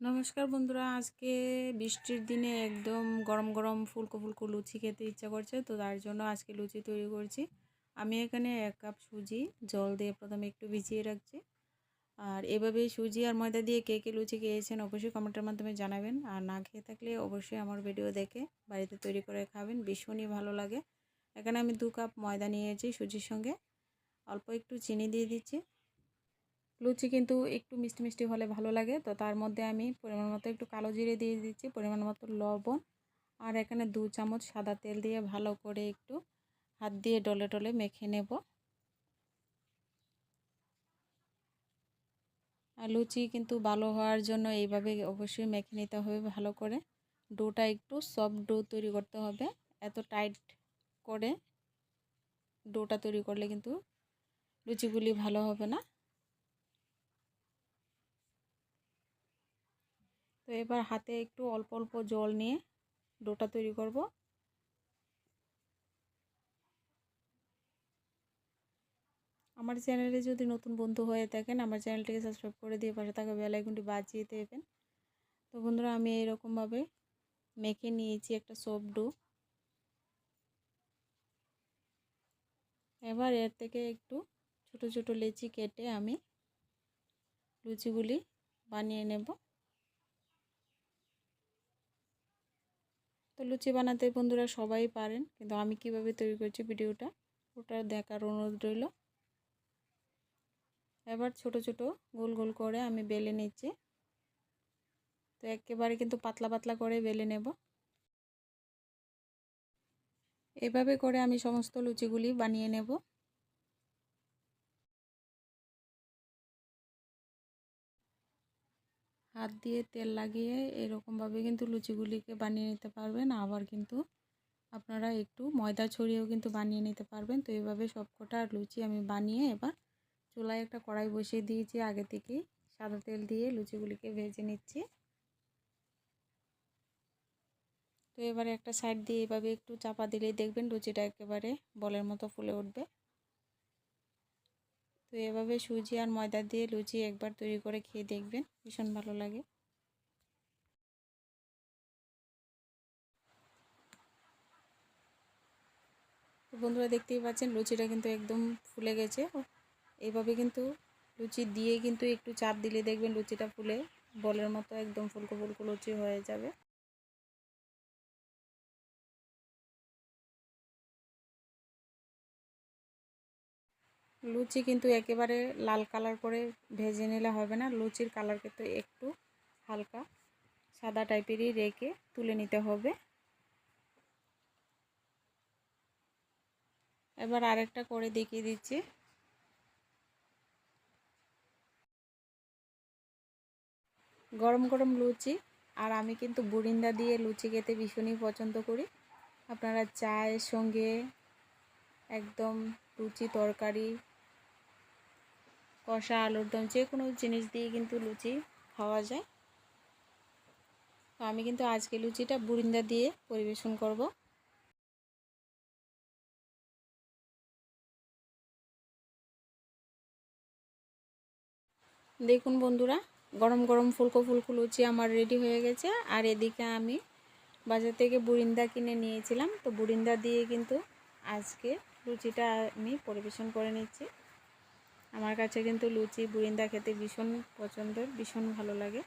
নমস্কার বন্ধুরা, আজকে বৃষ্টির দিনে একদম গরম গরম ফুলকো ফুলকো লুচি খেতে ইচ্ছা করছে, তো তার জন্য আজকে লুচি তৈরি করছি। আমি এখানে এক কাপ সুজি, জল দিয়ে প্রথমে একটু ভিজিয়ে রাখছি। আর এভাবে সুজি আর ময়দা দিয়ে কে কে লুচি খেয়েছেন অবশ্যই কমেন্টের মাধ্যমে জানাবেন। আর না খেয়ে থাকলে অবশ্যই আমার ভিডিও দেখে বাড়িতে তৈরি করে খাবেন, ভীষণই ভালো লাগে। এখানে আমি দু কাপ ময়দা নিয়েছি সুজির সঙ্গে। অল্প একটু চিনি দিয়ে দিচ্ছি। লুচি কিন্তু একটু মিষ্টি মিষ্টি হলে ভালো লাগে। তো তার মধ্যে আমি পরিমাণ মতো একটু কালো জিরে দিয়ে দিচ্ছি, পরিমাণ মতো লবণ। আর এখানে দু চামচ সাদা তেল দিয়ে ভালো করে একটু হাত দিয়ে ডলে ডলে মেখে নেব। আর লুচি কিন্তু ভালো হওয়ার জন্য এইভাবে অবশ্যই মেখে নিতে হবে ভালো করে। ডোটা একটু সফট ডো তৈরি করতে হবে, এত টাইট করে ডোটা তৈরি করলে কিন্তু লুচিগুলি ভালো হবে না। তো এবার হাতে একটু অল্প অল্প জল নিয়ে ডোটা তৈরি করব। আমার চ্যানেলে যদি নতুন বন্ধু হয়ে থাকেন, আমার চ্যানেলটিকে সাবস্ক্রাইব করে দিয়ে পাশে থাকা বেলাইকনটি বাজিয়ে দেবেন। তো বন্ধুরা, আমি এরকমভাবে মেখে নিয়েছি একটা সফট ডো এবার এর থেকে একটু ছোট ছোট লেচি কেটে আমি লুচিগুলি বানিয়ে নেব। তো লুচি বানাতে বন্ধুরা সবাই পারেন, কিন্তু আমি কীভাবে তৈরি করছি ভিডিওটা, ওটা দেখার অনুরোধ রইল। এবার ছোট ছোট গোল গোল করে আমি বেলে নিচ্ছি। তো একেবারে কিন্তু পাতলা পাতলা করে বেলে নেব। এভাবে করে আমি সমস্ত লুচিগুলি বানিয়ে নেব। হাত দিয়ে তেল লাগিয়ে এরকমভাবে কিন্তু লুচিগুলিকে বানিয়ে নিতে পারবেন। আবার কিন্তু আপনারা একটু ময়দা ছড়িয়েও কিন্তু বানিয়ে নিতে পারবেন। তো এইভাবে সবকটা লুচি আমি বানিয়ে এবার চুলায় একটা কড়াই বসিয়ে দিয়েছি। আগে থেকেই সাদা তেল দিয়ে লুচিগুলিকে ভেজে নিচ্ছি। তো এবারে একটা সাইড দিয়ে এভাবে একটু চাপা দিলেই দেখবেন লুচিটা একেবারে বলের মতো ফুলে উঠবে। তো এভাবে সুজি আর ময়দা দিয়ে লুচি একবার তৈরি করে খেয়ে দেখবেন, ভীষণ ভালো লাগে। বন্ধুরা দেখতেই পাচ্ছেন লুচিটা কিন্তু একদম ফুলে গেছে। এইভাবে কিন্তু লুচি দিয়ে কিন্তু একটু চাপ দিলে দেখবেন লুচিটা ফুলে, বলের মতো একদম ফুলকো ফুলকো লুচি হয়ে যাবে। লুচি কিন্তু একেবারে লাল কালার করে ভেজে নিলে হবে না। লুচির কালার কিন্তু একটু হালকা সাদা টাইপেরই রেখে তুলে নিতে হবে। এবার আরেকটা করে দেখিয়ে দিচ্ছি। গরম গরম লুচি, আর আমি কিন্তু বুরিন্দা দিয়ে লুচি খেতে ভীষণই পছন্দ করি। আপনারা চায়ের সঙ্গে একদম লুচি তরকারি কষা, আলুর দম, যে কোনো জিনিস দিয়ে কিন্তু লুচি খাওয়া যায়। তো আমি কিন্তু আজকে লুচিটা বুরিন্দা দিয়ে পরিবেশন করব। দেখুন বন্ধুরা, গরম গরম ফুলকো ফুলকো লুচি আমার রেডি হয়ে গেছে। আর এদিকে আমি বাজার থেকে বুরিন্দা কিনে নিয়েছিলাম। তো বুরিন্দা দিয়ে কিন্তু আজকে লুচিটা আমি পরিবেশন করে নিচ্ছি। আমার কাছে কিন্তু লুচি বুরিন্দা খেতে ভীষণ পছন্দের ভীষণ ভালো লাগে।